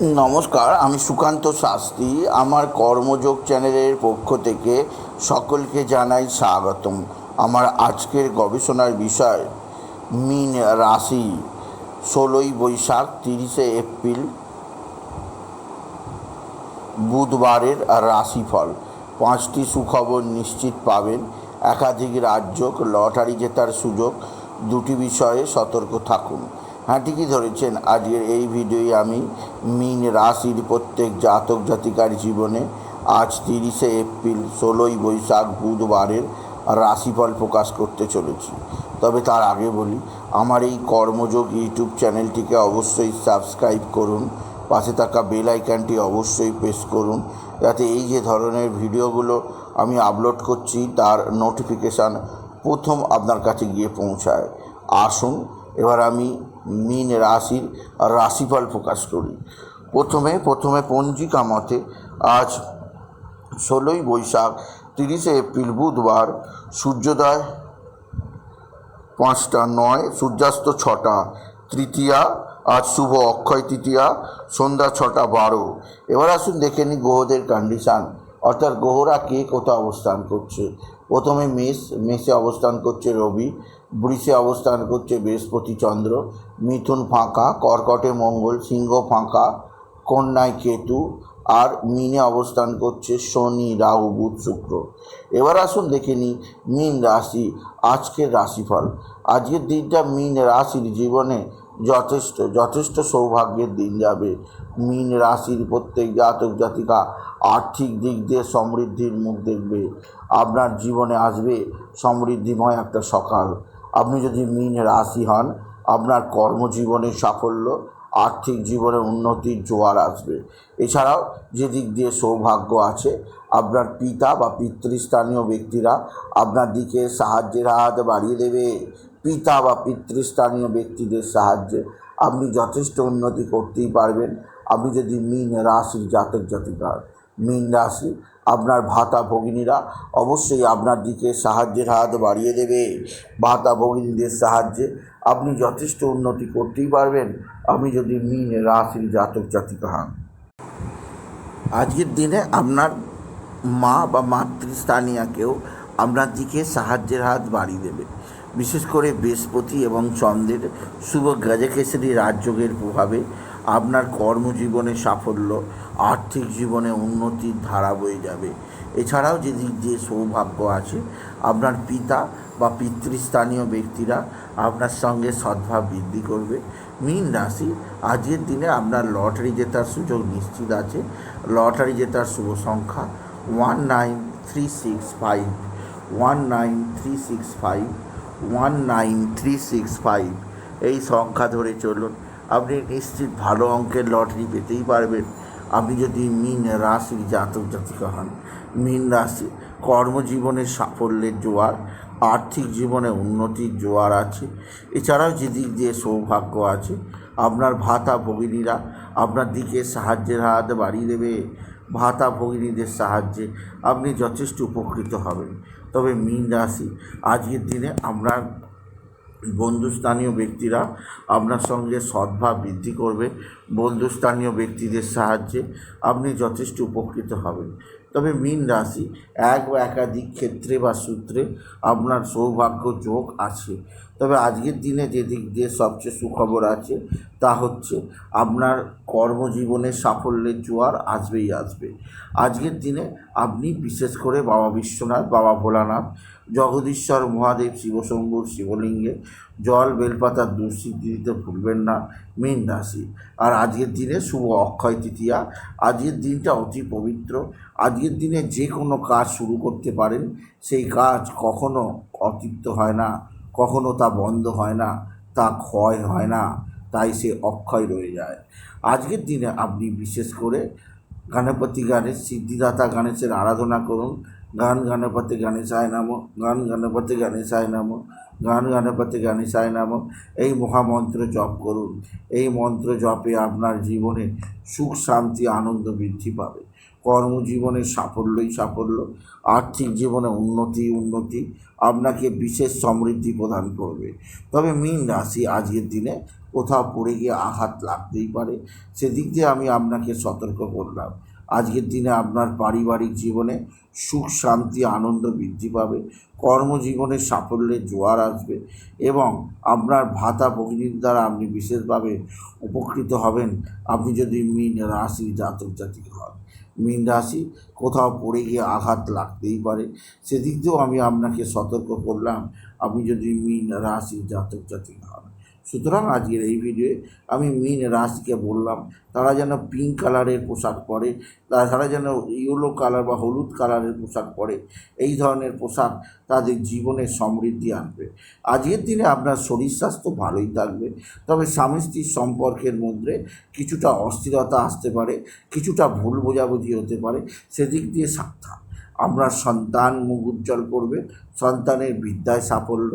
নমস্কার, আমি সুকান্ত শাস্ত্রী। আমার কর্মযোগ চ্যানেলের পক্ষ থেকে সকলকে জানাই স্বাগতম। আমার আজকের গবেষণার বিষয়, মিন রাশি, ষোলোই বৈশাখ, তিরিশে এপ্রিল, বুধবারের রাশিফল। পাঁচটি সুখবর নিশ্চিত পাবেন। একাধিক রাজ্য লটারি জেতার সুযোগ। দুটি বিষয়ে সতর্ক থাকুন। ঠিকই ধরেছেন। আজকের এই ভিডিওয়ে আমি মিন রাশির প্রত্যেক জাতক জাতিকার জীবনে আজ তিরিশে এপ্রিল ষোলোই বৈশাখ বুধবারের রাশিফল প্রকাশ করতে চলেছি। তবে তার আগে বলি, আমার এই কর্মযোগ ইউটিউব চ্যানেলটিকে অবশ্যই সাবস্ক্রাইব করুন, পাশে থাকা বেল আইকনটি অবশ্যই প্রেস করুন, যাতে এই যে ধরনের ভিডিওগুলো আমি আপলোড করছি, তার নোটিফিকেশান প্রথম আপনার কাছে গিয়ে পৌঁছায়। আসুন এবার আমি মিন রাশির রাশিফল প্রকাশ করি। প্রথমে প্রথমে পঞ্জিকা মতে আজ ষোলোই বৈশাখ, তিরিশে এপ্রিল বুধবার, সূর্যোদয় পাঁচটা নয়, সূর্যাস্ত ছটা, তৃতীয়া, আজ শুভ অক্ষয় তৃতীয়া, সন্ধ্যা ছটা বারো। এবার আসুন দেখে নিই গ্রহদের কন্ডিশান অর্থাৎ গ্রহরা কে কোথাও অবস্থান করছে? প্রথমে মেষ, মেষে অবস্থান করছে রবি বৃষে অবস্থান করছে বৃহস্পতি চন্দ্র। মিথুন ফাঁকা, কর্কটে মঙ্গল, সিংহ ফাঁকা, কন্যায় কেতু আর মিনে অবস্থান করছে শনি, রাহু, বুধ, শুক্র। এবার আসুন দেখে নিই মিন রাশি, আজকের রাশিফল। আজকের দিনটা মিন রাশির জীবনে যথেষ্ট যথেষ্ট সৌভাগ্যের দিন যাবে। মিন রাশির প্রত্যেক জাতক জাতিকা আর্থিক দিক দিয়ে সমৃদ্ধির মুখ দেখবে। আপনার জীবনে আসবে সমৃদ্ধিময় একটা সকাল। আপনি যদি মিন রাশি হন, আপনার কর্মজীবনের সাফল্য, আর্থিক জীবনে উন্নতির জোয়ার আসবে। এছাড়াও যে দিক দিয়ে সৌভাগ্য আছে, আপনার পিতা বা পিতৃস্থানীয় ব্যক্তিরা আপনার দিকে সাহায্যের হাত বাড়িয়ে দেবে। পিতা বা পিতৃস্থানীয় ব্যক্তিদের সাহায্যে আপনি যথেষ্ট উন্নতি করতেই পারবেন। আপনি যদি মিন রাশির জাতক জাতিকা মিন রাশি আপনার ভাতা ভগিনীরা অবশ্যই আপনার দিকে সাহায্যের হাত বাড়িয়ে দেবে। ভাতা ভগিনীদের সাহায্যে আপনি যথেষ্ট উন্নতি করতেই পারবেন। আপনি যদি মিন রাশির জাতক জাতিকা হন। আজকের দিনে আপনার মা বা মাতৃস্থানীয় কেউ আপনার দিকে সাহায্যের হাত বাড়িয়ে দেবে। বিশেষ করে বৃহস্পতি এবং চন্দ্রের শুভ গজকেশরী রাজযোগের প্রভাবে আপনার কর্মজীবনে সাফল্য, আর্থিক জীবনে উন্নতির ধারা বয়ে যাবে। এছাড়াও যে দিয়ে সৌভাগ্য আছে, আপনার পিতা বা পিতৃস্থানীয় ব্যক্তিরা আপনার সঙ্গে সদ্ভাব বৃদ্ধি করবে। মীন রাশি, আজকের দিনে আপনার লটারি জেতার সুযোগ নিশ্চিত আছে। লটারি জেতার শুভ সংখ্যা one nine three six five, one nine three six five, one nine three six five. এই সংখ্যা ধরে চলুন। আপনি নিশ্চিত ভালো অঙ্কের লটারি পেতেই পারবেন। আপনি যদি মিন রাশির জাতক জাতিকা হন, মিন রাশি কর্মজীবনের সাফল্যের জোয়ার, আর্থিক জীবনে উন্নতির জোয়ার আছে। এছাড়াও যেদিক দিয়ে সৌভাগ্য আছে, আপনার ভাতা ভগিনীরা আপনার দিকে সাহায্যের হাত বাড়িয়ে দেবে। ভাতা ভগিনীদের সাহায্যে আপনি যথেষ্ট উপকৃত হবেন। তবে মীন রাশি, আজকের দিনে আপনার বন্ধুস্থানীয় ব্যক্তিরা আপনার সঙ্গে সদ্ভাব বৃদ্ধি করবে, বন্ধুস্থানীয় ব্যক্তিদের সাহায্যে আপনি যথেষ্ট উপকৃত হবেন। তবে মীন রাশি এক বা একাধিক ক্ষেত্রে বা সূত্রে আপনার সৌভাগ্য যোগ আছে। তবে আজকের দিনে যে দিক দিয়ে সবচেয়ে সুখবর আছে তা হচ্ছে আপনার কর্মজীবনে সাফল্যের জোয়ার আসবেই আসবে। আজকের দিনে আপনি বিশেষ করে বাবা বিশ্বনাথ, বাবা ভোলানাথ জগদীশ্বর মহাদেব শিবশম্ভুর শিবলিঙ্গে জল বেলপাতার দুঃসিদ্ধি দিতে ভুলবেন না মীন রাশি আর আজকের দিনে শুভ অক্ষয় তৃতীয়া। আজকের দিনটা অতি পবিত্র। আজকের দিনে যে কোনো কাজ শুরু করতে পারেন। সেই কাজ কখনো অতৃপ্ত হয় না, কখনো তা বন্ধ হয় না, তা ক্ষয় হয় না, তাই সে অক্ষয় রয়ে যায়। আজকের দিনে আপনি বিশেষ করে গণপতি গণেশ সিদ্ধিদাতা গণেশের আরাধনা করুন। গান গণপতি গণেশায় নাম গান গণপতি গণেশায় নাম গান গণপতি গণেশায় নাম এই মহামন্ত্র জপ করুন। এই মন্ত্র জপে আপনার জীবনে সুখ, শান্তি, আনন্দ বৃদ্ধি পাবে। কর্মজীবনে সাফল্যই সাফল্য, আর্থিক জীবনে উন্নতি উন্নতি আপনাকে বিশেষ সমৃদ্ধি প্রদান করবে। তবে মীন রাশি আজকের দিনে কোথাও পড়ে গিয়ে আঘাত লাগতেই পারে। সেদিক দিয়ে আমি আপনাকে সতর্ক করলাম। আজকের দিনে আপনার পারিবারিক জীবনে সুখ, শান্তি, আনন্দ বৃদ্ধি পাবে, কর্মজীবনে সাফল্যের জোয়ার আসবে এবং আপনার ভাতা ভগিনীর দ্বারা আপনি বিশেষভাবে উপকৃত হবেন। আপনি যদি মীন রাশি জাতক জাতিক হন, মীন রাশি কোথাও পড়ে গিয়ে আঘাত লাগতেই পারে। সেদিক দিয়েও আমি আপনাকে সতর্ক করলাম, আপনি যদি মীন রাশি জাতক জাতিক হন সুতরাং আজকের এই ভিডিওয়ে আমি মীন রাশিকে বললাম, তারা যেন পিঙ্ক কালারের পোশাক পরে তারা যেন ইয়েলো কালার বা হলুদ কালারের পোশাক পরে, এই ধরনের পোশাক তাদের জীবনে সমৃদ্ধি আনবে। আজকের দিনে আপনার শরীর স্বাস্থ্য ভালোই থাকবে, তবে স্বামী স্ত্রীর সম্পর্কের মধ্যে কিছুটা অস্থিরতা আসতে পারে, কিছুটা ভুল বোঝাবুঝি হতে পারে, সেদিক দিয়ে সাবধান। আপনার সন্তান মুখ উজ্জ্বল করবে, সন্তানের বিদ্যায় সাফল্য,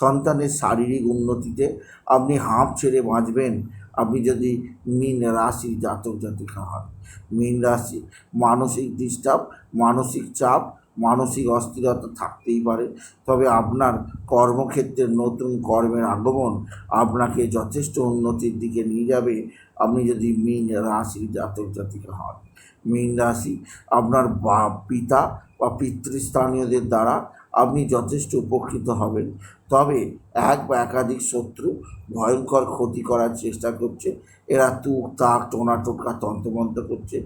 সন্তানের শারীরিক উন্নতিতে আপনি হাঁপ ছেড়ে বাঁচবেন। আপনি যদি মীন রাশি জাতক জাতিকা হন, মীন রাশি মানসিক ডিস্টার্ব, মানসিক চাপ, মানসিক অস্থিরতা থাকতেই পারে। তবে আপনার কর্মক্ষেত্রে নতুন কর্মের আগমন আপনাকে যথেষ্ট উন্নতির দিকে নিয়ে যাবে। আপনি যদি মীন রাশি জাতক জাতিকা হন, মীন রাশি আপনার বা, পিতা বা পিতৃস্থানীয়দের দ্বারা আপনি যথেষ্ট উপকৃত হবেন। তবে এক বা একাধিক শত্রু ভয়ঙ্কর ক্ষতি করার চেষ্টা করছে। এরা তুক, তাক, টোনা, টোকা, তন্ত্রমন্ত্র করছে।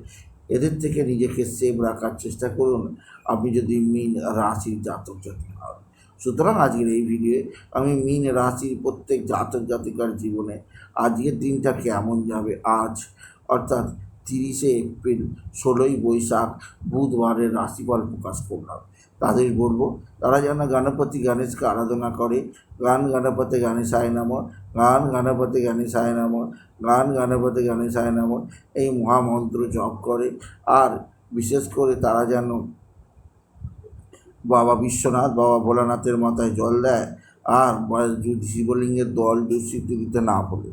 এদের থেকে নিজেকে সেভ রাখার চেষ্টা করুন। আপনি যদি মিন রাশির জাতক জাতিক হন। সুতরাং আজকের এই ভিডিওয়ে আমি মিন রাশির প্রত্যেক জাতক জাতিকার জীবনে আজকের দিনটা কেমন যাবে? আজ, অর্থাৎ তিরিশে এপ্রিল, ষোলোই বৈশাখ, বুধবারের রাশিফল প্রকাশ করলাম। তাদের বলব, তারা যেন গণপতি গণেশকে আরাধনা করে। গান গণপতি গণেশায় নাম, গান গণপতি গণেশায় নাম, গান গণপতি গণেশায় নাম, এই মহামন্ত্র জপ করে। আর বিশেষ করে তারা যেন বাবা বিশ্বনাথ, বাবা ভোলানাথের মাথায় জল দেয় আর যদি শিবলিঙ্গের দল যদি দিতে না বলে।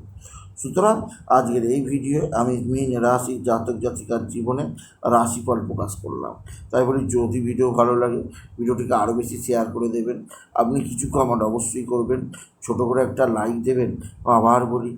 সুতরাং আজকের এই ভিডিও আমি মেন রাশি, জাতক, জাতিকার জীবনে রাশিফল প্রকাশ করলাম। তাই বলি, যদি ভিডিও ভালো লাগে, ভিডিওটিকে আরও বেশি শেয়ার করে দেবেন। আপনি কিছু কমেন্ট অবশ্যই করবেন। ছোট করে একটা লাইক দেবেন। আবার বলি